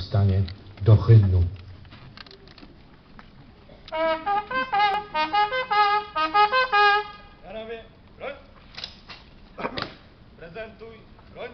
powstanie do hymnu. Prezentuj, broń!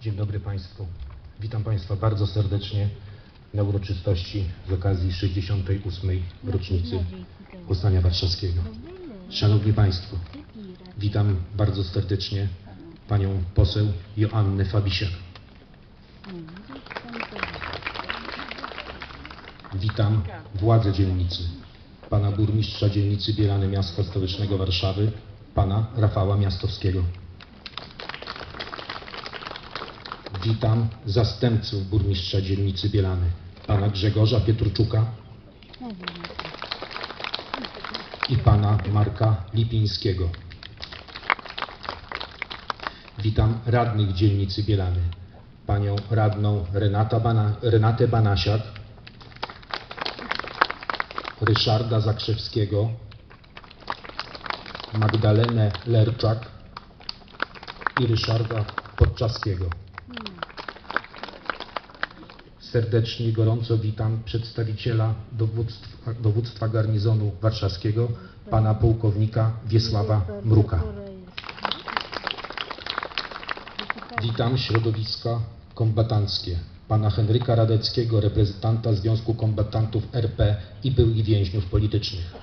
Dzień dobry Państwu. Witam Państwa bardzo serdecznie na uroczystości z okazji 68. rocznicy Powstania Warszawskiego. Szanowni Państwo, witam bardzo serdecznie Panią poseł Joannę Fabisiak. Witam władze dzielnicy, Pana burmistrza dzielnicy Bielany Miasta Stołecznego Warszawy, Pana Rafała Miastowskiego. Witam zastępców burmistrza dzielnicy Bielany, pana Grzegorza Pietrczuka i pana Marka Lipińskiego. Witam radnych dzielnicy Bielany, panią radną Renata Bana, Renatę Banasiak, Ryszarda Zakrzewskiego, Magdalenę Lerczak i Ryszarda Podczaskiego. Serdecznie i gorąco witam przedstawiciela dowództwa, dowództwa garnizonu warszawskiego, pana pułkownika Wiesława Mruka. Witam środowiska kombatanckie, pana Henryka Radeckiego, reprezentanta Związku Kombatantów RP i byłych więźniów politycznych.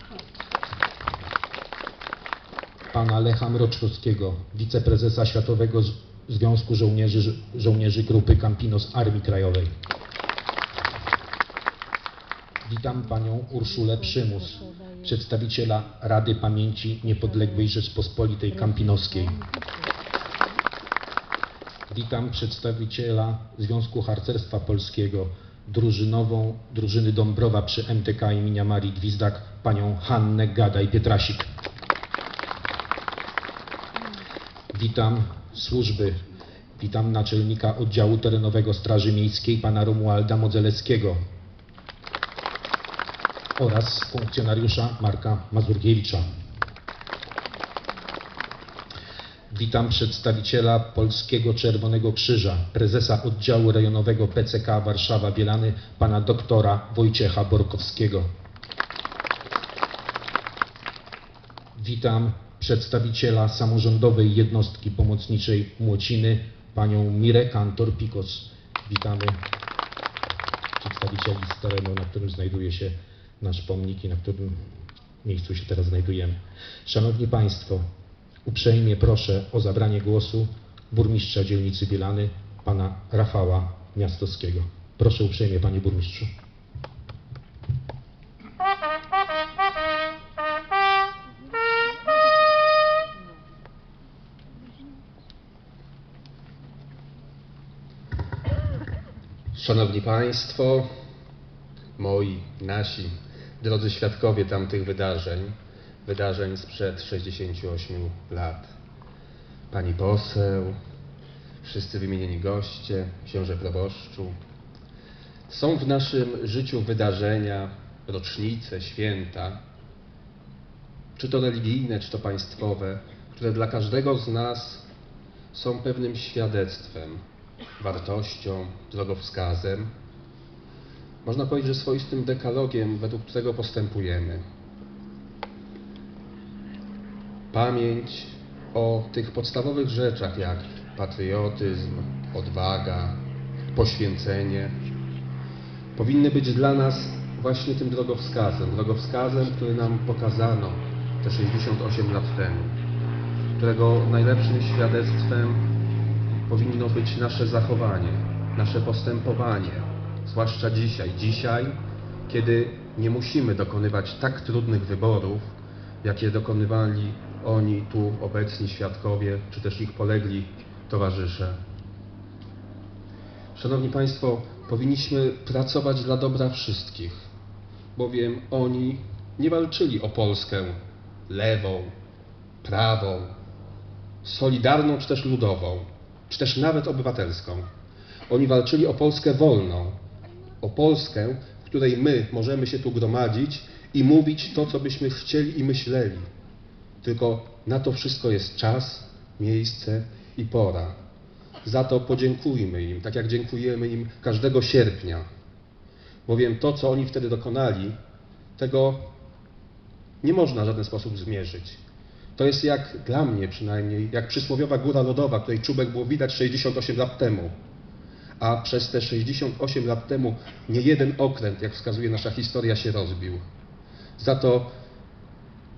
Pana Lecha Mroczkowskiego, wiceprezesa Światowego Związku Żołnierzy, Żołnierzy Grupy Campinos Armii Krajowej. Witam panią Urszulę Przymus, przedstawiciela Rady Pamięci Niepodległej Rzeczpospolitej Kampinoskiej. Witam przedstawiciela Związku Harcerstwa Polskiego, drużynową drużyny Dąbrowa przy MTK imienia Marii Gwizdak, panią Hannę Gadaj-Pietrasik. Witam służby. Witam naczelnika oddziału terenowego Straży Miejskiej, pana Romualda Modzelewskiego oraz funkcjonariusza Marka Mazurkiewicza. Witam przedstawiciela Polskiego Czerwonego Krzyża, prezesa oddziału rejonowego PCK Warszawa Bielany, pana doktora Wojciecha Borkowskiego. Witam przedstawiciela samorządowej jednostki pomocniczej Młociny, panią Mirę Kantor-Pikos. Witamy przedstawicieli z terenu, na którym znajduje się nasz pomnik i na którym miejscu się teraz znajdujemy. Szanowni Państwo, uprzejmie proszę o zabranie głosu burmistrza dzielnicy Bielany, pana Rafała Miastowskiego. Proszę uprzejmie, panie burmistrzu. Szanowni Państwo, moi, nasi, drodzy świadkowie tamtych wydarzeń, wydarzeń sprzed 68 lat. Pani poseł, wszyscy wymienieni goście, książę proboszczu. Są w naszym życiu wydarzenia, rocznice, święta, czy to religijne, czy to państwowe, które dla każdego z nas są pewnym świadectwem, wartością, drogowskazem. Można powiedzieć, że swoistym dekalogiem, według którego postępujemy. Pamięć o tych podstawowych rzeczach jak patriotyzm, odwaga, poświęcenie powinny być dla nas właśnie tym drogowskazem, drogowskazem, który nam pokazano te 68 lat temu, którego najlepszym świadectwem powinno być nasze zachowanie, nasze postępowanie, zwłaszcza dzisiaj. Dzisiaj, kiedy nie musimy dokonywać tak trudnych wyborów, jakie dokonywali oni tu obecni świadkowie, czy też ich polegli towarzysze. Szanowni Państwo, powinniśmy pracować dla dobra wszystkich, bowiem oni nie walczyli o Polskę lewą, prawą, solidarną czy też ludową, czy też nawet obywatelską. Oni walczyli o Polskę wolną, o Polskę, w której my możemy się tu gromadzić i mówić to, co byśmy chcieli i myśleli. Tylko na to wszystko jest czas, miejsce i pora. Za to podziękujmy im, tak jak dziękujemy im każdego sierpnia. Bowiem to, co oni wtedy dokonali, tego nie można w żaden sposób zmierzyć. To jest jak dla mnie przynajmniej, jak przysłowiowa góra lodowa, której czubek było widać 68 lat temu. A przez te 68 lat temu nie jeden okręt, jak wskazuje nasza historia, się rozbił. Za to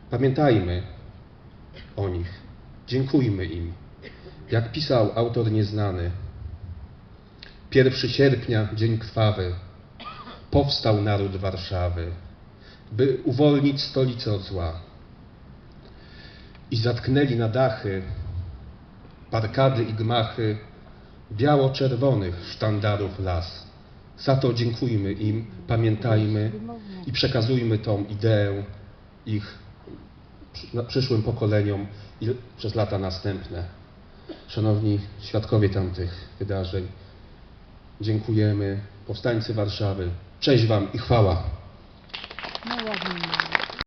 pamiętajmy o nich, dziękujmy im. Jak pisał autor nieznany, 1 sierpnia, dzień krwawy, powstał naród Warszawy, by uwolnić stolicę od zła. I zatknęli na dachy, parkady i gmachy biało-czerwonych sztandarów las. Za to dziękujmy im, pamiętajmy i przekazujmy tą ideę ich przyszłym pokoleniom i przez lata następne. Szanowni świadkowie tamtych wydarzeń, dziękujemy. Powstańcy Warszawy, cześć Wam i chwała. No ładnie.